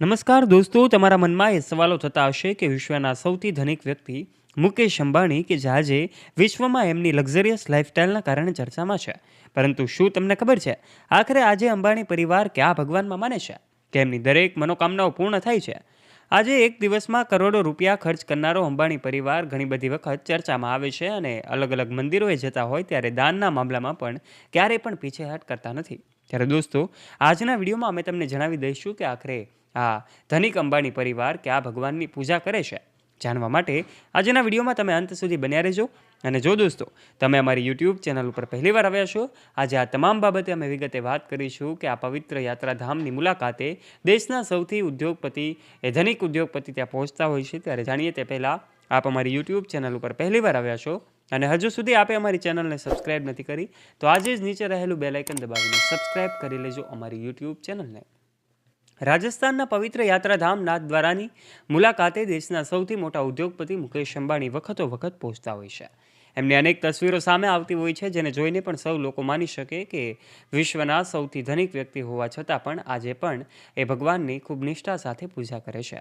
નમસ્કાર દોસ્તો, તમારા મનમાં એ સવાલો થતા હશે કે વિશ્વના સૌથી ધનિક વ્યક્તિ મુકેશ અંબાણી કે જે આજે વિશ્વમાં એમની લક્ઝરિયસ લાઇફસ્ટાઇલના કારણે ચર્ચામાં છે. પરંતુ શું તમને ખબર છે, આખરે આજે અંબાણી પરિવાર ક્યાં ભગવાનમાં માને છે? કે એમની દરેક મનોકામનાઓ પૂર્ણ થાય છે? આજે એક દિવસમાં કરોડો રૂપિયા ખર્ચ કરનારો અંબાણી પરિવાર ઘણી બધી વખત ચર્ચામાં આવે છે અને અલગ અલગ મંદિરોએ જતા હોય ત્યારે દાનના મામલામાં પણ ક્યારેય પણ પીછેહટ કરતા નથી. ત્યારે દોસ્તો, આજના વિડીયોમાં અમે તમને જણાવી દઈશું કે આખરે આ ધનિક અંબાણી પરિવાર કે આ ભગવાનની પૂજા કરે છે. જાણવા માટે આજના વિડીયોમાં તમે અંત સુધી બન્યા રહેજો. અને જો દોસ્તો, તમે અમારી યુટ્યુબ ચેનલ ઉપર પહેલીવાર આવ્યા છો, આજે આ તમામ બાબતે અમે વિગતે વાત કરીશું કે આ પવિત્ર યાત્રાધામની મુલાકાતે દેશના સૌથી ઉદ્યોગપતિ, એ ધનિક ઉદ્યોગપતિ ત્યાં પહોંચતા હોય છે. ત્યારે જાણીએ તે પહેલાં આપ અમારી યુટ્યુબ ચેનલ ઉપર પહેલીવાર આવ્યા છો અને હજુ સુધી આપે અમારી ચેનલને સબસ્ક્રાઇબ નથી કરી, તો આજે જ નીચે રહેલું બેલાઇકન દબાવીને સબસ્ક્રાઇબ કરી લેજો અમારી યુટ્યુબ ચેનલને. રાજસ્થાનના પવિત્ર યાત્રાધામ નાથદ્વારાની મુલાકાતે દેશના સૌથી મોટા ઉદ્યોગપતિ મુકેશ અંબાણી વખતો વખત પહોંચતા હોય છે. એમની અનેક તસવીરો સામે આવતી હોય છે, જેને જોઈને પણ સૌ લોકો માની શકે કે વિશ્વના સૌથી ધનિક વ્યક્તિ હોવા છતાં પણ આજે પણ એ ભગવાનની ખૂબ નિષ્ઠા સાથે પૂજા કરે છે.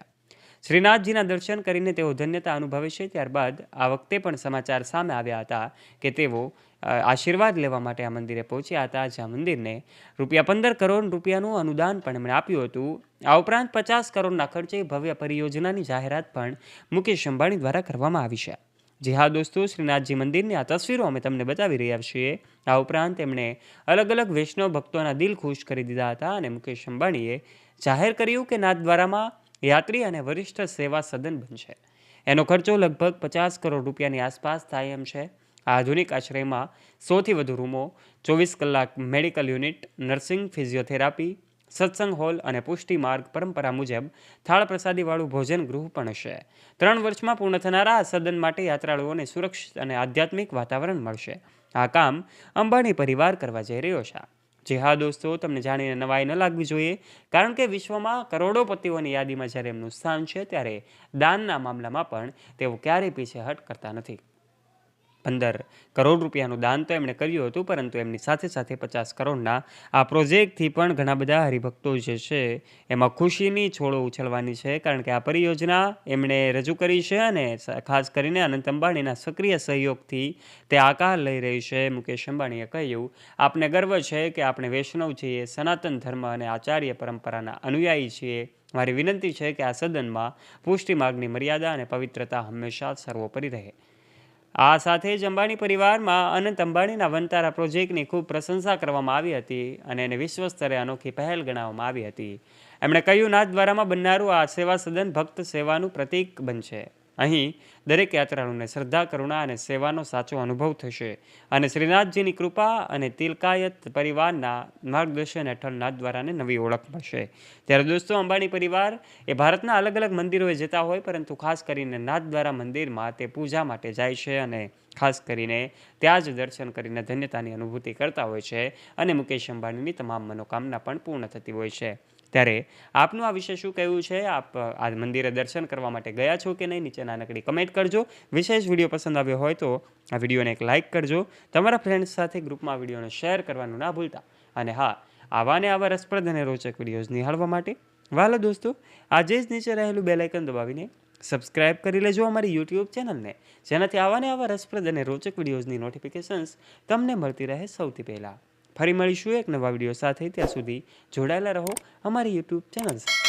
શ્રીનાથજીના દર્શન કરીને તેઓ ધન્યતા અનુભવે છે. ત્યારબાદ આ વખતે પણ સમાચાર સામે આવ્યા હતા કે તેઓ આશીર્વાદ લેવા માટે આ મંદિરે પહોંચ્યા હતા જે આ મંદિરને રૂપિયા પંદર કરોડ રૂપિયાનું અનુદાન પણ એમણે આપ્યું હતું. આ ઉપરાંત પચાસ કરોડના ખર્ચે ભવ્ય પરિયોજનાની જાહેરાત પણ મુકેશ અંબાણી દ્વારા કરવામાં આવી છે. જી હા દોસ્તો, શ્રીનાથજી મંદિરની આ તસવીરો અમે તમને બતાવી રહ્યા છીએ. આ ઉપરાંત એમણે અલગ અલગ વૈષ્ણવ ભક્તોના દિલ ખુશ કરી દીધા હતા અને મુકેશ અંબાણીએ જાહેર કર્યું કે નાથદ્વારામાં યાત્રી અને વરિષ્ઠ સેવા સદન બનશે. એનો ખર્ચો લગભગ પચાસ કરોડ રૂપિયાની આસપાસ થાય એમ છે. આ આધુનિક આશ્રયમાં સૌથી વધુ રૂમો, ચોવીસ કલાક medical unit, nursing, physiotherapy, satsang hall અને પુષ્ટિ માર્ગ પરંપરા મુજબ થાળ પ્રસાદીવાળું ભોજન ગૃહ પણ હશે ત્રણ વર્ષમાં પૂર્ણ થનારા આ સદન માટે યાત્રાળુઓને સુરક્ષિત અને આધ્યાત્મિક વાતાવરણ મળશે. આ કામ અંબાણી પરિવાર કરવા જઈ રહ્યો છે. જી હા દોસ્તો તમને જાણીને નવાઈ ન લાગવી જોઈએ. કારણ કે વિશ્વમાં કરોડોપતિઓની યાદીમાં જ્યારે એમનું સ્થાન છે, ત્યારે દાનના મામલામાં પણ તેઓ ક્યારેય પીછેહટ કરતા નથી. પંદર કરોડ રૂપિયાનું દાન તો એમણે કર્યું હતું, પરંતુ એમની સાથે સાથે પચાસ કરોડના આ પ્રોજેક્ટથી પણ ઘણા બધા હરિભક્તો જે છે, એમાં ખુશીની છોડો ઉછળવાની છે, કારણ કે આ પરિયોજના એમણે રજૂ કરી છે અને ખાસ કરીને અનંત અંબાણીના સક્રિય સહયોગથી તે આકાર લઈ રહી છે. મુકેશ અંબાણીએ કહ્યું, આપને ગર્વ છે કે આપણે વૈષ્ણવ છીએ, સનાતન ધર્મ અને આચાર્ય પરંપરાના અનુયાયી છીએ. મારી વિનંતી છે કે આ સદનમાં પુષ્ટિ માર્ગની મર્યાદા અને પવિત્રતા હંમેશા સર્વોપરી રહે. આ સાથે જ અંબાણી પરિવારમાં અનંત અંબાણીના વનતારા પ્રોજેક્ટની ખૂબ પ્રશંસા કરવામાં આવી હતી અને એને વિશ્વ સ્તરે અનોખી પહેલ ગણાવવામાં આવી હતી. એમણે કહ્યું નાથદ્વારામાં બનનારું આ સેવા સદન ભક્ત સેવાનું પ્રતીક બનશે. અહીં દરેક યાત્રાળુને શ્રદ્ધા, કરુણા અને સેવાનો સાચો અનુભવ થશે અને શ્રીનાથજીની કૃપા અને તિલકાયત પરિવારના માર્ગદર્શન હેઠળ નાથદ્વારાને નવી ઓળખ મળશે. ત્યારે દોસ્તો, અંબાણી પરિવાર, એ ભારતના અલગ અલગ મંદિરોએ જતા હોય, પરંતુ ખાસ કરીને નાથદ્વારા મંદિરમાં તે પૂજા માટે જાય છે અને ખાસ કરીને ત્યાં જ દર્શન કરીને ધન્યતાની અનુભૂતિ કરતા હોય છે અને મુકેશ અંબાણીની તમામ મનોકામના પણ પૂર્ણ થતી હોય છે. ત્યારે આપનું આ વિશે શું કહેવું છે? આપ આ મંદિરે દર્શન કરવા માટે ગયા છો કે નહીં? નીચે નાનકડી કમેન્ટ કરજો. વિશેષ વીડિયો પસંદ આવ્યો હોય તો આ વિડીયોને એક લાઇક કરજો. તમારા ફ્રેન્ડ્સ સાથે ગ્રુપમાં વિડીયોને શેર કરવાનું ના ભૂલતા. અને હા આવા ને આવા રસપ્રદ અને રોચક વિડીયોઝ નિહાળવા માટે, વાલો દોસ્તો, આજે જ નીચે રહેલું બેલાઇકન દબાવીને સબસ્ક્રાઇબ કરી લેજો અમારી યુટ્યુબ ચેનલને, જેનાથી આવા ને આવા રસપ્રદ અને રોચક વિડીયોઝની નોટિફિકેશન્સ તમને મળતી રહે સૌથી પહેલાં. ફરી મળીશું એક નવા વીડિયો સાથે ત્યાં સુધી જોડાયેલા રહો અમારી યુટ્યુબ ચેનલ સાથે.